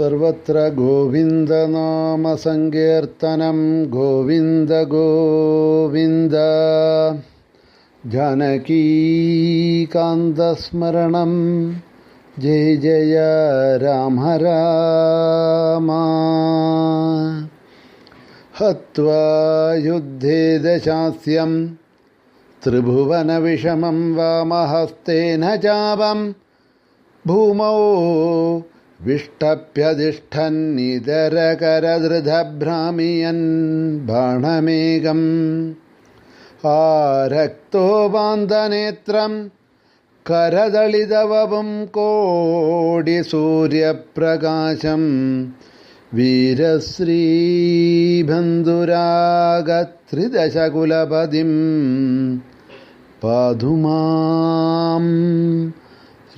സർവത്ര ഗോവിന്ദനാമസങ്കീർത്തനം ഗോവിന്ദ ഗോവിന്ദ. ജാനകീകാന്തസ്മരണം ജയ ജയ രാമ രാമ ഹത്വാ യുദ്ധേ ദശാസ്യം. ത്രിഭുവനവിഷമം വാമഹസ്തേന ചാപം. ഭൂമൗ വിഷ്ടപ്യതിഷ്ഠന്നിതരകരധൃതഭ്രാമിയൻ ബാണമേകം. ആരക്തോപാന്തനേത്രം കരദളിതവപും കോടി സൂര്യപ്രകാശം. വീരശ്രീബന്ധുരാഗത്രിദശകുലപതിം പാതുമാം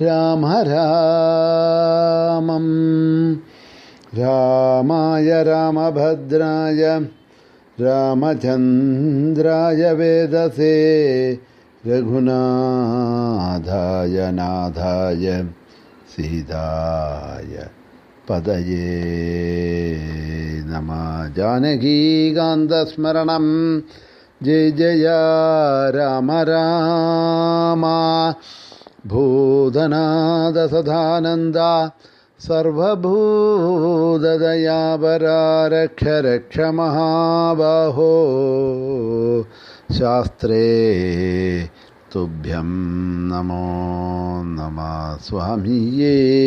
राम रामं रामाय रामभद्राय, रामचन्द्राय वेदसे रघुनाधाय नाधाय सीताय पदये नमः। जानकीकान्तस्मरणं जय जय राम रामा। ഭൂതനാദസദാനന്ദ സർവഭൂതദയാപരാരക്ഷരക്ഷ മഹാബാഹോ ശാസ്ത്രേ തുഭ്യം നമോ നമ സ്വാമിയേ.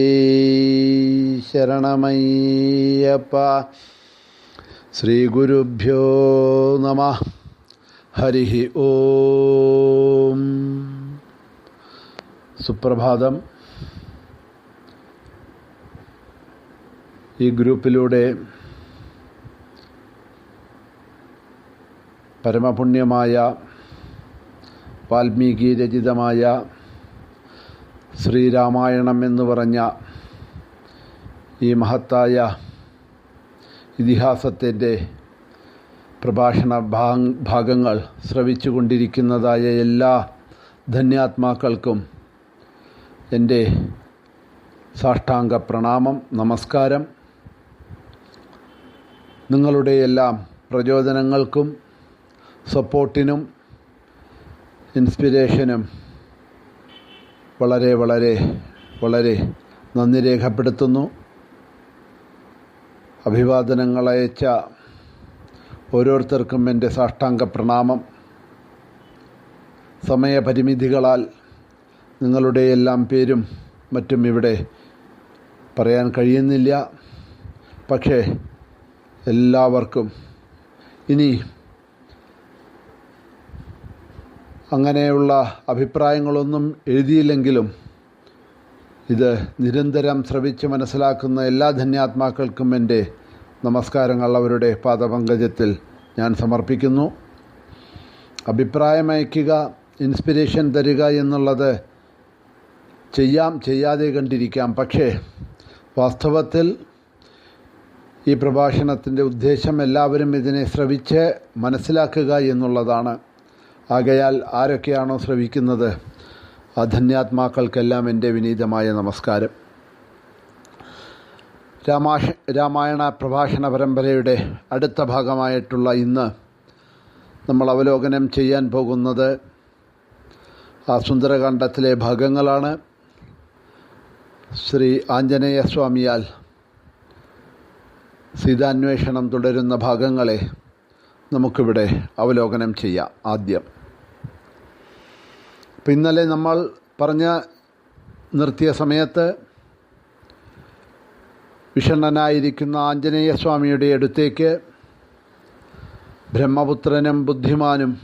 ശരണമയ്യപ്പ. ശ്രീഗുരുഭ്യോ നമ. ഹരി ഓം. സുപ്രഭാതം. ഈ ഗ്രൂപ്പിലൂടെ പരമപുണ്യമായ വാൽമീകി രചിതമായ ശ്രീരാമായണം എന്ന് പറഞ്ഞ ഈ മഹത്തായ ഇതിഹാസത്തിന്റെ പ്രഭാഷണ ഭാഗങ്ങൾ ശ്രവിച്ചു കൊണ്ടിരിക്കുന്നതായ എല്ലാ ധന്യാത്മാക്കൾക്കും എന്റെ സാഷ്ടാംഗ പ്രണാമം നമസ്കാരം. നിങ്ങളുടെ എല്ലാം പ്രചോദനങ്ങൾക്കും സപ്പോർട്ടിനും ഇൻസ്പിരേഷനും വളരെ വളരെ വളരെ നന്ദി രേഖപ്പെടുത്തുന്നു. അഭിവാദനങ്ങൾ അയച്ച ഓരോരുത്തർക്കും എന്റെ സാഷ്ടാംഗ പ്രണാമം. സമയപരിമിതികളാൽ നിങ്ങളുടെ എല്ലാം പേരും മറ്റും ഇവിടെ പറയാൻ കഴിയുന്നില്ല. പക്ഷേ എല്ലാവർക്കും ഇനി അങ്ങനെയുള്ള അഭിപ്രായങ്ങളൊന്നും എഴുതിയില്ലെങ്കിലും ഇത് നിരന്തരം ശ്രവിച്ച് മനസ്സിലാക്കുന്ന എല്ലാ ധന്യാത്മാക്കൾക്കും എന്റെ നമസ്കാരങ്ങൾ. അവരുടെ പാദപങ്കജത്തിൽ ഞാൻ സമർപ്പിക്കുന്നു. അഭിപ്രായം അയയ്ക്കുക ഇൻസ്പിരേഷൻ തരിക എന്നുള്ളത് ചെയ്യാം ചെയ്യാതെ കണ്ടിരിക്കാം. പക്ഷേ വാസ്തവത്തിൽ ഈ പ്രഭാഷണത്തിന്റെ ഉദ്ദേശം എല്ലാവരും ഇതിനെ ശ്രവിച്ച് മനസ്സിലാക്കുക എന്നുള്ളതാണ്. ആകയാൽ ആരൊക്കെയാണോ ശ്രവിക്കുന്നത്? ആ ധന്യാത്മാക്കൾക്കെല്ലാം എന്റെ വിനീതമായ നമസ്കാരം. രാമാഷ രാമായണ പ്രഭാഷണ പരമ്പരയുടെ അടുത്ത ഭാഗമായിട്ടുള്ള ഇന്ന് നമ്മൾ അവലോകനം ചെയ്യാൻ പോകുന്നത് ആ സുന്ദരകാന്ഡത്തിലെ ഭാഗങ്ങളാണ്. ശ്രീ ആഞ്ജനേയ സ്വാമിയാൽ സീതാന്വേഷണം തുടരുന്ന ഭാഗങ്ങളെ നമുക്കിവിടെ അവലോകനം ചെയ്യാം ആദ്യം. അപ്പം ഇന്നലെ നമ്മൾ പറഞ്ഞ നിർത്തിയ സമയത്ത് വിഷണ്ണനായിരിക്കുന്ന ആഞ്ജനേയ സ്വാമിയുടെ അടുത്തേക്ക് ബ്രഹ്മപുത്രനും ബുദ്ധിമാനും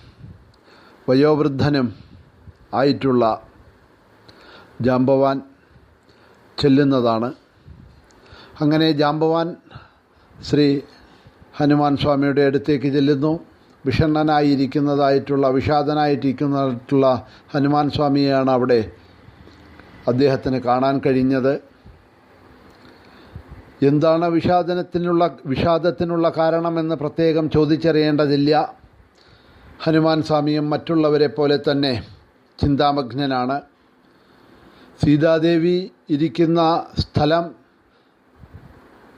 വയോവൃദ്ധനും ആയിട്ടുള്ള ജാമ്പവാൻ ചെല്ലുന്നതാണ്. അങ്ങനെ ജാമ്പവാൻ ശ്രീ ഹനുമാൻ സ്വാമിയുടെ അടുത്തേക്ക് ചെല്ലുന്നു. വിഷണ്ണനായിരിക്കുന്നതായിട്ടുള്ള വിഷാദനായിട്ടിരിക്കുന്നതായിട്ടുള്ള ഹനുമാൻ സ്വാമിയെയാണ് അവിടെ അദ്ദേഹത്തിന് കാണാൻ കഴിഞ്ഞത്. എന്താണ് വിഷാദനത്തിനുള്ള വിഷാദത്തിനുള്ള കാരണമെന്ന് പ്രത്യേകം ചോദിച്ചറിയേണ്ടതില്ല. ഹനുമാൻ സ്വാമിയും മറ്റുള്ളവരെ പോലെ തന്നെ ചിന്താമഗ്നനാണ്. സീതാദേവി ഇരിക്കുന്ന സ്ഥലം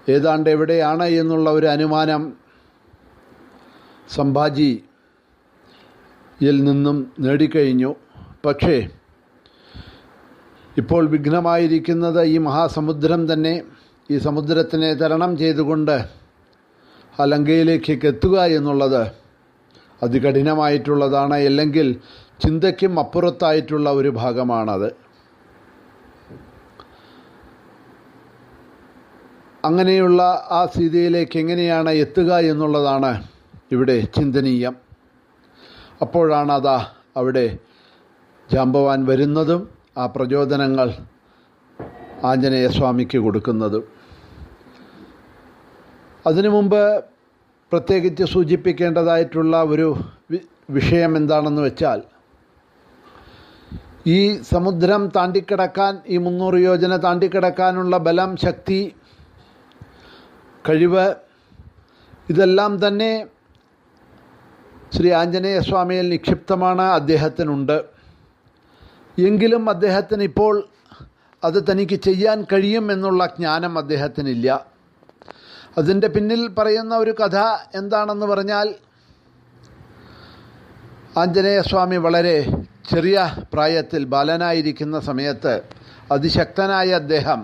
ഏതാണ്ട് എവിടെയാണ് എന്നുള്ള ഒരു അനുമാനം സംഭാജിയിൽ നിന്നും നേടിക്കഴിഞ്ഞു. പക്ഷേ ഇപ്പോൾ വിഘ്നമായിരിക്കുന്നത് ഈ മഹാസമുദ്രം തന്നെ. ഈ സമുദ്രത്തിനെ തരണം ചെയ്തുകൊണ്ട് ആ ലങ്കയിലേക്കൊക്കെ എത്തുക എന്നുള്ളത് അതികഠിനമായിട്ടുള്ളതാണ്. അല്ലെങ്കിൽ ചിന്തയ്ക്കും അപ്പുറത്തായിട്ടുള്ള ഒരു ഭാഗമാണത്. അങ്ങനെയുള്ള ആ സ്ഥിതിയിലേക്ക് എങ്ങനെയാണ് എത്തുക എന്നുള്ളതാണ് ഇവിടെ ചിന്തനീയം. അപ്പോഴാണ് അതാ അവിടെ ജാമ്പവാൻ വരുന്നതും ആ പ്രചോദനങ്ങൾ ആഞ്ജനേയ സ്വാമിക്ക് കൊടുക്കുന്നതും. അതിനു മുമ്പ് പ്രത്യേകിച്ച് സൂചിപ്പിക്കേണ്ടതായിട്ടുള്ള ഒരു വിഷയം എന്താണെന്ന് വെച്ചാൽ ഈ സമുദ്രം താണ്ടിക്കിടക്കാൻ ഈ മുന്നൂറ് യോജന താണ്ടിക്കിടക്കാനുള്ള ബലം ശക്തി കഴിവ് ഇതെല്ലാം തന്നെ ശ്രീ ആഞ്ജനേയ സ്വാമിയിൽ നിക്ഷിപ്തമാണ് അദ്ദേഹത്തിനുണ്ട്. എങ്കിലും അദ്ദേഹത്തിന് ഇപ്പോൾ അത് തനിക്ക് ചെയ്യാൻ കഴിയും എന്നുള്ള ജ്ഞാനം അദ്ദേഹത്തിനില്ല. അതിന്റെ പിന്നിൽ പറയുന്ന ഒരു കഥ എന്താണെന്ന് പറഞ്ഞാൽ ആഞ്ജനേയ സ്വാമി വളരെ ചെറിയ പ്രായത്തിൽ ബാലനായിരിക്കുന്ന സമയത്ത് അതിശക്തനായ അദ്ദേഹം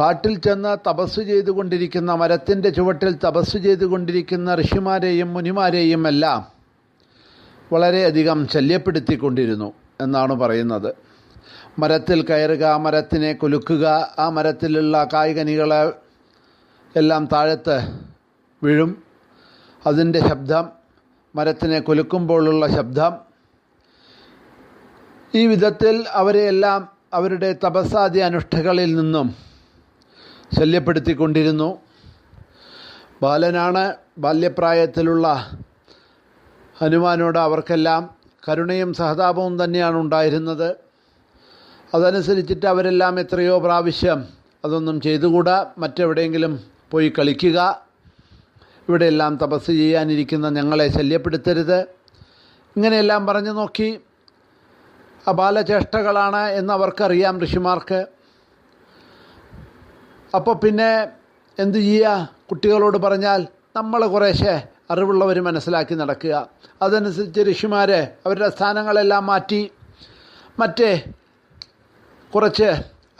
കാട്ടിൽ ചെന്ന് തപസ് ചെയ്തുകൊണ്ടിരിക്കുന്ന മരത്തിന്റെ ചുവട്ടിൽ തപസ് ചെയ്തുകൊണ്ടിരിക്കുന്ന ഋഷിമാരെയും മുനിമാരെയും എല്ലാം വളരെയധികം ശല്യപ്പെടുത്തിക്കൊണ്ടിരുന്നു എന്നാണ് പറയുന്നത്. മരത്തിൽ കയറുക മരത്തിനെ കുലുക്കുക ആ മരത്തിലുള്ള കായ്കനികളെ എല്ലാം താഴത്ത് വീഴും. അതിന്റെ ശബ്ദം മരത്തിനെ കുലുക്കുമ്പോഴുള്ള ശബ്ദം. ഈ വിധത്തിൽ അവരെയെല്ലാം അവരുടെ തപസ്സാദി അനുഷ്ഠകളിൽ നിന്നും ശല്യപ്പെടുത്തിക്കൊണ്ടിരുന്നു. ബാലനാണ് ബാല്യപ്രായത്തിലുള്ള ഹനുമാനോട് അവർക്കെല്ലാം കരുണയും സഹതാപവും തന്നെയാണ് ഉണ്ടായിരുന്നത്. അതനുസരിച്ചിട്ട് അവരെല്ലാം എത്രയോ പ്രാവശ്യം അതൊന്നും ചെയ്തുകൂടാ മറ്റെവിടെയെങ്കിലും പോയി കളിക്കുക. ഇവിടെയെല്ലാം തപസ് ചെയ്യാനിരിക്കുന്ന ഞങ്ങളെ ശല്യപ്പെടുത്തരുത്. ഇങ്ങനെയെല്ലാം പറഞ്ഞു നോക്കി. ആ ബാലചേഷ്ടകളാണ് എന്നവർക്കറിയാം ഋഷിമാർക്ക്. അപ്പോൾ പിന്നെ എന്തു ചെയ്യുക കുട്ടികളോട് പറഞ്ഞാൽ നമ്മൾ കുറേശ്ശെ അറിവുള്ളവർ മനസ്സിലാക്കി നടക്കുക. അതനുസരിച്ച് ഋഷിമാരെ അവരുടെ സ്ഥാനങ്ങളെല്ലാം മാറ്റി. മറ്റേ കുറച്ച്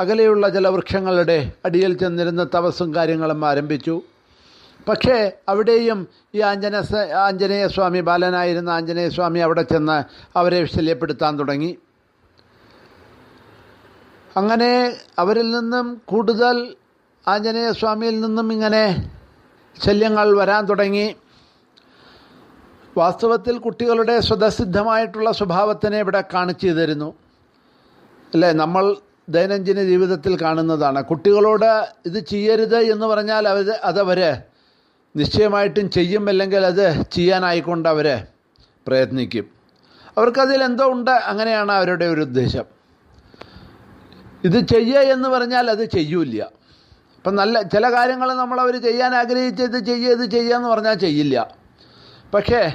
അകലെയുള്ള ചില വൃക്ഷങ്ങളുടെ അടിയിൽ ചെന്നിരുന്ന തപസ്സും കാര്യങ്ങളും ആരംഭിച്ചു. പക്ഷേ അവിടെയും ഈ ആഞ്ജന ആഞ്ജനേയസ്വാമി ബാലനായിരുന്ന ആഞ്ജനേയസ്വാമി അവിടെ ചെന്ന് അവരെ ശല്യപ്പെടുത്താൻ തുടങ്ങി. അങ്ങനെ അവരിൽ നിന്നും കൂടുതൽ ആഞ്ജനേയ സ്വാമിയിൽ നിന്നും ഇങ്ങനെ ശല്യങ്ങൾ വരാൻ തുടങ്ങി. വാസ്തവത്തിൽ കുട്ടികളുടെ സ്വതസിദ്ധമായിട്ടുള്ള സ്വഭാവത്തിനെ ഇവിടെ കാണിച്ചു തരുന്നു. അല്ലേ? നമ്മൾ ദൈനംദിന ജീവിതത്തിൽ കാണുന്നതാണ്. കുട്ടികളോട് ഇത് ചെയ്യരുത് എന്ന് പറഞ്ഞാൽ അവർ അതവർ നിശ്ചയമായിട്ടും ചെയ്യും അല്ലെങ്കിൽ അത് ചെയ്യാനായിക്കൊണ്ട് അവർ പ്രയത്നിക്കും. അവർക്കതിൽ എന്തോ ഉണ്ട് അങ്ങനെയാണ് അവരുടെ ഒരു ഉദ്ദേശം. ഇത് ചെയ്യുക എന്ന് പറഞ്ഞാൽ അത് ചെയ്യൂല അപ്പം നല്ല ചില കാര്യങ്ങൾ നമ്മൾ അവർ ചെയ്യാൻ ആഗ്രഹിച്ച് ഇത് ചെയ്യുക ഇത് ചെയ്യുക എന്ന് പറഞ്ഞാൽ ചെയ്യില്ല. പക്ഷേ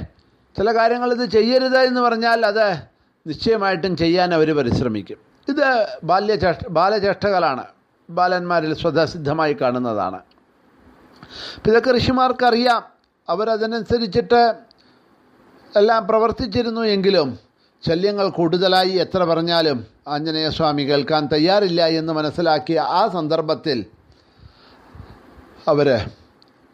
ചില കാര്യങ്ങൾ ഇത് ചെയ്യരുത് എന്ന് പറഞ്ഞാൽ അത് നിശ്ചയമായിട്ടും ചെയ്യാൻ അവർ പരിശ്രമിക്കും. ഇത് ബാല്യചേഷ്ട ബാലചേഷ്ടകളാണ്. ബാലന്മാരിൽ സ്വതസിദ്ധമായി കാണുന്നതാണ്. അപ്പം ഇതൊക്കെ ഋഷിമാർക്കറിയാം. അവരതിനനുസരിച്ചിട്ട് എല്ലാം പ്രവർത്തിച്ചിരുന്നു എങ്കിലും ശല്യങ്ങൾ കൂടുതലായി. എത്ര പറഞ്ഞാലും ആഞ്ജനേയ സ്വാമി കേൾക്കാൻ തയ്യാറില്ല എന്ന് മനസ്സിലാക്കിയ ആ സന്ദർഭത്തിൽ അവർ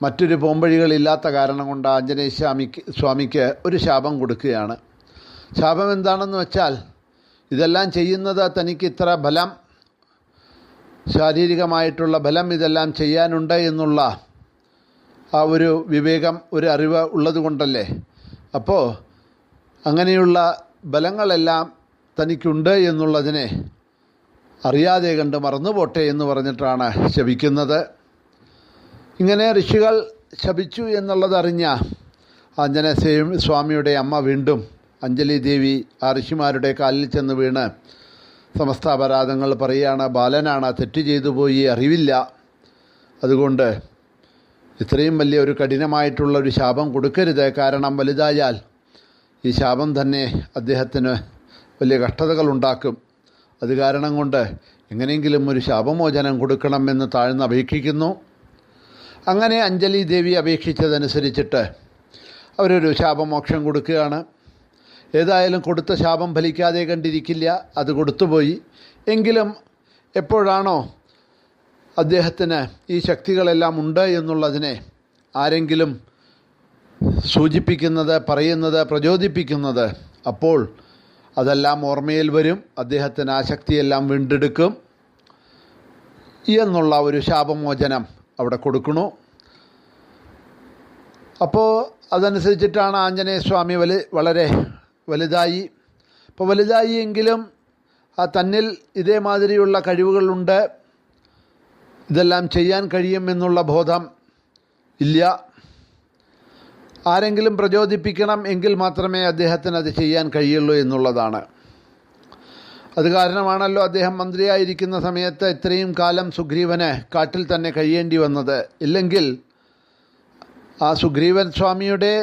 മറ്റൊരു പോംവഴികളില്ലാത്ത കാരണം കൊണ്ട് ആഞ്ജനേയ സ്വാമിക്ക് സ്വാമിക്ക് ഒരു ശാപം കൊടുക്കുകയാണ്. ശാപം എന്താണെന്ന് വെച്ചാൽ ഇതെല്ലാം ചെയ്യുന്നത് തനിക്ക് ഇത്ര ബലം ശാരീരികമായിട്ടുള്ള ബലം ഇതെല്ലാം ചെയ്യാനുണ്ട് എന്നുള്ള ആ ഒരു വിവേകം ഒരു അറിവ് ഉള്ളത് കൊണ്ടല്ലേ? അപ്പോൾ അങ്ങനെയുള്ള ബലങ്ങളെല്ലാം തനിക്കുണ്ട് എന്നുള്ളതിനെ അറിയാതെ കണ്ട് മറന്നുപോട്ടെ എന്ന് പറഞ്ഞിട്ടാണ് ശപിക്കുന്നത്. ഇങ്ങനെ ഋഷികൾ ശപിച്ചു എന്നുള്ളതറിഞ്ഞ ആഞ്ജനേയ സ്വാമിയുടെ അമ്മ വീണ്ടും അഞ്ജലി ദേവി ആ ഋഷിമാരുടെ കാലിൽ ചെന്ന് വീണ് സമസ്ത അപരാധങ്ങൾ പറയുകയാണ് ബാലനാണ് തെറ്റ് ചെയ്തു പോയി അറിവില്ല. അതുകൊണ്ട് ഇത്രയും വലിയ ഒരു കഠിനമായിട്ടുള്ള ഒരു ശാപം കൊടുക്കരുത്. കാരണം വലുതായാൽ ഈ ശാപം തന്നെ അദ്ദേഹത്തിന് വലിയ കഷ്ടതകൾ ഉണ്ടാക്കും. അത് കാരണം കൊണ്ട് എങ്ങനെയെങ്കിലും ഒരു ശാപമോചനം കൊടുക്കണമെന്ന് താഴ്ന്ന് അപേക്ഷിക്കുന്നു. അങ്ങനെ അഞ്ജലി ദേവി അപേക്ഷിച്ചതനുസരിച്ചിട്ട് അവരൊരു ശാപമോക്ഷം കൊടുക്കുകയാണ്. ഏതായാലും കൊടുത്ത ശാപം ഫലിക്കാതെ കണ്ടിരിക്കില്ല അത് കൊടുത്തുപോയി. എങ്കിലും എപ്പോഴാണോ അദ്ദേഹത്തിന് ഈ ശക്തികളെല്ലാം ഉണ്ട് എന്നുള്ളതിനെ ആരെങ്കിലും സൂചിപ്പിക്കുന്നത് പറയുന്നത് പ്രചോദിപ്പിക്കുന്നത് അപ്പോൾ അതെല്ലാം ഓർമ്മയിൽ വരും. അദ്ദേഹത്തിന് ആ ശക്തിയെല്ലാം വീണ്ടെടുക്കും. എന്നുള്ള ഒരു ശാപമോചനം അവിടെ കൊടുക്കണു. അപ്പോൾ അതനുസരിച്ചിട്ടാണ് ആഞ്ജനേയ സ്വാമി വലി വളരെ വലുതായി. അപ്പോൾ വലുതായി എങ്കിലും ആ തന്നിൽ ഇതേമാതിരിയുള്ള കഴിവുകളുണ്ട്. ഇതെല്ലാം ചെയ്യാൻ കഴിയുമെന്നുള്ള ബോധം ഇല്ല. ആരെങ്കിലും പ്രചോദിപ്പിക്കണം എങ്കിൽ മാത്രമേ അദ്ദേഹത്തിന് അത് ചെയ്യാൻ കഴിയുള്ളൂ എന്നുള്ളതാണ്. അത് കാരണമാണല്ലോ അദ്ദേഹം മന്ത്രിയായിരിക്കുന്ന സമയത്ത് ഇത്രയും കാലം സുഗ്രീവന് കാട്ടിൽ തന്നെ കഴിയേണ്ടി വന്നത്. ഇല്ലെങ്കിൽ ആ സുഗ്രീവൻ സ്വാമിയുടെ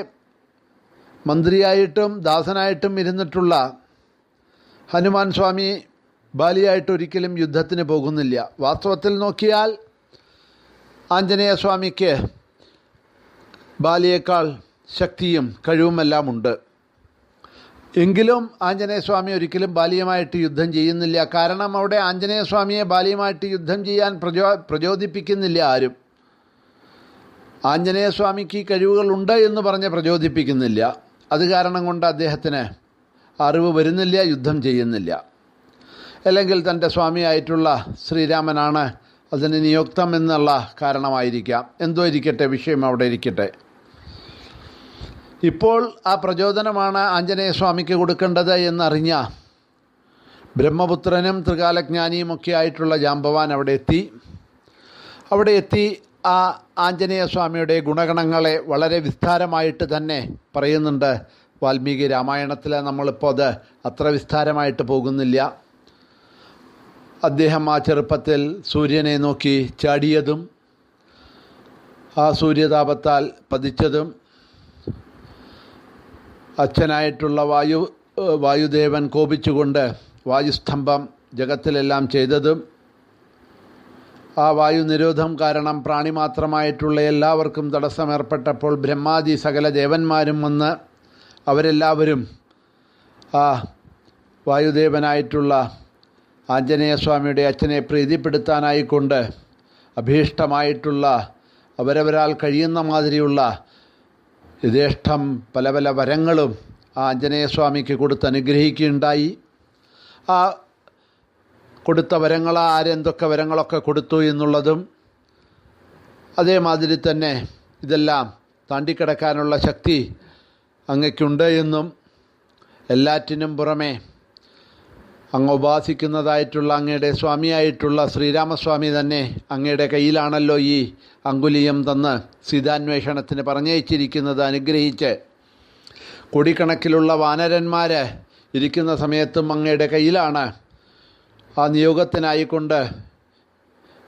മന്ത്രിയായിട്ടും ദാസനായിട്ടും ഇരുന്നിട്ടുള്ള ഹനുമാൻ സ്വാമി ബാലിയായിട്ട് ഒരിക്കലും യുദ്ധത്തിന് പോകുന്നില്ല. വാസ്തവത്തിൽ നോക്കിയാൽ ആഞ്ജനേയ സ്വാമിക്ക് ബാലിയേക്കാൾ ശക്തിയും കഴിവുമെല്ലാം ഉണ്ട്. എങ്കിലും ആഞ്ജനേയസ്വാമി ഒരിക്കലും ബാലിയുമായിട്ട് യുദ്ധം ചെയ്യുന്നില്ല. കാരണം അവിടെ ആഞ്ജനേയസ്വാമിയെ സ്വാമിയെ ബാലിയുമായിട്ട് യുദ്ധം ചെയ്യാൻ പ്രചോ പ്രചോദിപ്പിക്കുന്നില്ല ആരും. ആഞ്ജനേയസ്വാമിക്ക് കഴിവുകളുണ്ട് എന്ന് പറഞ്ഞ് പ്രചോദിപ്പിക്കുന്നില്ല. അത് കാരണം കൊണ്ട് അദ്ദേഹത്തിന് അറിവ് വരുന്നില്ല യുദ്ധം ചെയ്യുന്നില്ല. അല്ലെങ്കിൽ തന്റെ സ്വാമിയായിട്ടുള്ള ശ്രീരാമനാണ് അതിന് നിയുക്തം എന്നുള്ള കാരണമായിരിക്കാം. എന്തോ ഇരിക്കട്ടെ വിഷയം അവിടെ ഇരിക്കട്ടെ. ഇപ്പോൾ ആ പ്രചോദനമാണ് ആഞ്ജനേയ സ്വാമിക്ക് കൊടുക്കേണ്ടത് എന്നറിഞ്ഞ ബ്രഹ്മപുത്രനും ത്രികാലജ്ഞാനിയുമൊക്കെ ആയിട്ടുള്ള ജാംബവാൻ അവിടെ എത്തി. അവിടെ എത്തി ആ ആഞ്ജനേയ സ്വാമിയുടെ ഗുണഗണങ്ങളെ വളരെ വിസ്താരമായിട്ട് തന്നെ പറയുന്നുണ്ട്. വാൽമീകി രാമായണത്തിൽ നമ്മളിപ്പോൾ അത് അത്ര വിസ്താരമായിട്ട് പോകുന്നില്ല. അദ്ദേഹം ആ ചെറുപ്പത്തിൽ സൂര്യനെ നോക്കി ചാടിയതും ആ സൂര്യതാപത്താൽ പതിച്ചതും അച്ഛനായിട്ടുള്ള വായു വായുദേവൻ കോപിച്ചുകൊണ്ട് വായുസ്തംഭം ജഗത്തിലെല്ലാം ചെയ്തതും ആ വായു നിരോധം കാരണം പ്രാണിമാത്രമായിട്ടുള്ള എല്ലാവർക്കും തടസ്സമേർപ്പെട്ടപ്പോൾ ബ്രഹ്മാദി സകല ദേവന്മാരും വന്ന് അവരെല്ലാവരും ആ വായുദേവനായിട്ടുള്ള ആഞ്ജനേയസ്വാമിയുടെ അച്ഛനെ പ്രീതിപ്പെടുത്താനായിക്കൊണ്ട് അഭീഷ്ടമായിട്ടുള്ള അവരവരാൽ കഴിയുന്ന മാതിരിയുള്ള യഥേഷ്ടം പല പല വരങ്ങളും ആ ആഞ്ജനേയസ്വാമിക്ക് കൊടുത്ത് അനുഗ്രഹിക്കുകയുണ്ടായി. ആ കൊടുത്ത വരങ്ങൾ ആരെന്തൊക്കെ വരങ്ങളൊക്കെ കൊടുത്തു എന്നുള്ളതും അതേമാതിരി തന്നെ ഇതെല്ലാം താണ്ടിക്കിടക്കാനുള്ള ശക്തി അങ്ങയ്ക്കുണ്ട് എന്നും എല്ലാറ്റിനും പുറമെ അങ്ങ് ഉപാസിക്കുന്നതായിട്ടുള്ള അങ്ങയുടെ സ്വാമിയായിട്ടുള്ള ശ്രീരാമസ്വാമി തന്നെ അങ്ങയുടെ കയ്യിലാണല്ലോ ഈ അങ്കുലിയം തന്ന് സീതാന്വേഷണത്തിന് പറഞ്ഞയച്ചിരിക്കുന്നത് അനുഗ്രഹിച്ച്. കോടിക്കണക്കിലുള്ള വാനരന്മാർ ഇരിക്കുന്ന സമയത്തും അങ്ങയുടെ കയ്യിലാണ്. ആ നിയോഗത്തിനായിക്കൊണ്ട്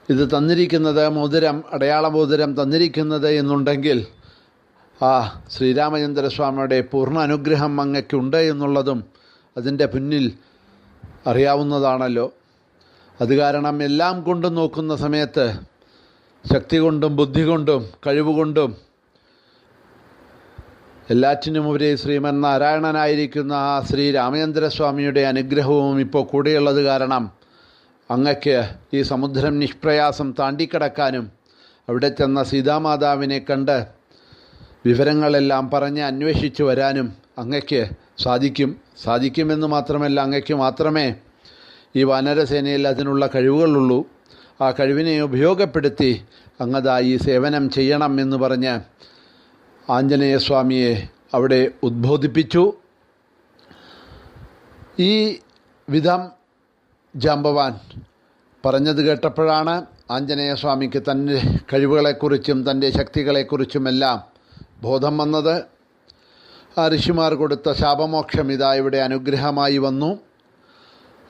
ഇത് തന്നിരിക്കുന്നത് മോതിരം അടയാള മോതിരം തന്നിരിക്കുന്നത് എന്നുണ്ടെങ്കിൽ ആ ശ്രീരാമചന്ദ്രസ്വാമിയുടെ പൂർണ അനുഗ്രഹം അങ്ങയ്ക്കുണ്ട് എന്നുള്ളതും അതിന്റെ പിന്നിൽ അറിയാവുന്നതാണല്ലോ. അത് കാരണം എല്ലാം കൊണ്ടും നോക്കുന്ന സമയത്ത് ശക്തി കൊണ്ടും ബുദ്ധി കൊണ്ടും കഴിവുകൊണ്ടും എല്ലാറ്റിനുമുപരി ശ്രീമൻ നാരായണനായിരിക്കുന്ന ആ ശ്രീ രാമചന്ദ്രസ്വാമിയുടെ അനുഗ്രഹവും ഇപ്പോൾ കൂടെയുള്ളത് കാരണം അങ്ങക്ക് ഈ സമുദ്രം നിഷ്പ്രയാസം താണ്ടിക്കടക്കാനും അവിടെ ചെന്ന സീതാമാതാവിനെ കണ്ട് വിവരങ്ങളെല്ലാം പറഞ്ഞ് അന്വേഷിച്ചു വരാനും അങ്ങയ്ക്ക് സാധിക്കും സാധിക്കുമെന്ന് മാത്രമല്ല അങ്ങയ്ക്ക് മാത്രമേ ഈ വാനരസേനയിൽ അതിനുള്ള കഴിവുകളുള്ളൂ. ആ കഴിവിനെ ഉപയോഗപ്പെടുത്തി അങ്ങതായി സേവനം ചെയ്യണം എന്ന് പറഞ്ഞ് ആഞ്ജനേയസ്വാമിയെ അവിടെ ഉദ്ബോധിപ്പിച്ചു. ഈ വിധം ജാമ്പവാൻ പറഞ്ഞത് കേട്ടപ്പോഴാണ് ആഞ്ജനേയസ്വാമിക്ക് തന്റെ കഴിവുകളെക്കുറിച്ചും തന്റെ ശക്തികളെക്കുറിച്ചുമെല്ലാം ബോധം വന്നത്. ഋഷിമാർ കൊടുത്ത ശാപമോക്ഷം ഇതാ ഇവിടെ അനുഗ്രഹമായി വന്നു.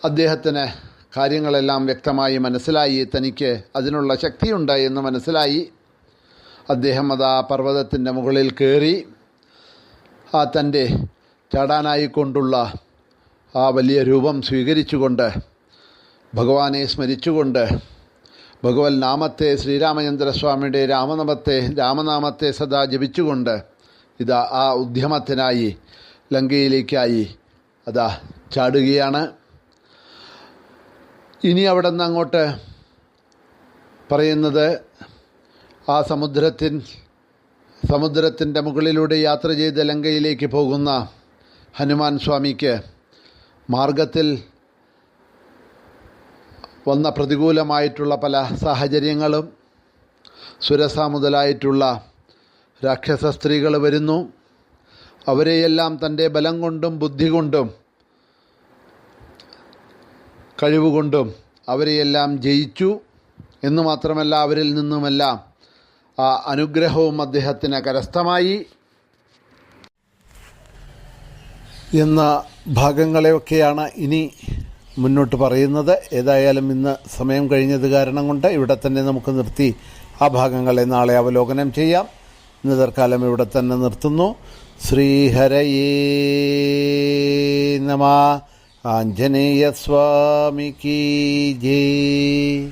അദ്ദേഹത്തിന് കാര്യങ്ങളെല്ലാം വ്യക്തമായി മനസ്സിലായി. തനിക്ക് അതിനുള്ള ശക്തിയുണ്ട് എന്ന് മനസ്സിലായി. അദ്ദേഹം അത് ആ പർവതത്തിന്റെ മുകളിൽ കയറി ആ തന്റെ ചാടാനായിക്കൊണ്ടുള്ള ആ വലിയ രൂപം സ്വീകരിച്ചുകൊണ്ട് ഭഗവാനെ സ്മരിച്ചുകൊണ്ട് ഭഗവത് നാമത്തെ ശ്രീരാമചന്ദ്രസ്വാമിയുടെ രാമനാമത്തെ രാമനാമത്തെ സദാ ജപിച്ചുകൊണ്ട് ഇതാ ആ ഉദ്യമത്തിനായി ലങ്കയിലേക്കായി അതാ ചാടുകയാണ്. ഇനി അവിടെ നിന്ന് അങ്ങോട്ട് പറയുന്നത് ആ സമുദ്രത്തിൻ സമുദ്രത്തിന്റെ മുകളിലൂടെ യാത്ര ചെയ്ത് ലങ്കയിലേക്ക് പോകുന്ന ഹനുമാൻ സ്വാമിക്ക് മാർഗത്തിൽ വന്ന പ്രതികൂലമായിട്ടുള്ള പല സാഹചര്യങ്ങളും സുരസ മുതലായിട്ടുള്ള രാക്ഷസ സ്ത്രീകൾ വരുന്നു. അവരെയെല്ലാം തന്റെ ബലം കൊണ്ടും ബുദ്ധി കൊണ്ടും കഴിവുകൊണ്ടും അവരെയെല്ലാം ജയിച്ചു. എന്ന് മാത്രമല്ല അവരിൽ നിന്നുമെല്ലാം ആ അനുഗ്രഹവും അദ്ദേഹത്തിന് കരസ്ഥമായി. എന്ന ഭാഗങ്ങളെയൊക്കെയാണ് ഇനി മുന്നോട്ട് പറയുന്നത്. ഏതായാലും ഇന്ന് സമയം കഴിഞ്ഞത് കാരണം കൊണ്ട് ഇവിടെ തന്നെ നമുക്ക് നിർത്തി ആ ഭാഗങ്ങളെ നാളെ അവലോകനം ചെയ്യാം. ഇന്ന് തൽക്കാലം ഇവിടെ തന്നെ നിർത്തുന്നു. ശ്രീഹരയേ നമ. ആഞ്ജനേയ സ്വാമിക്ക് ജയ്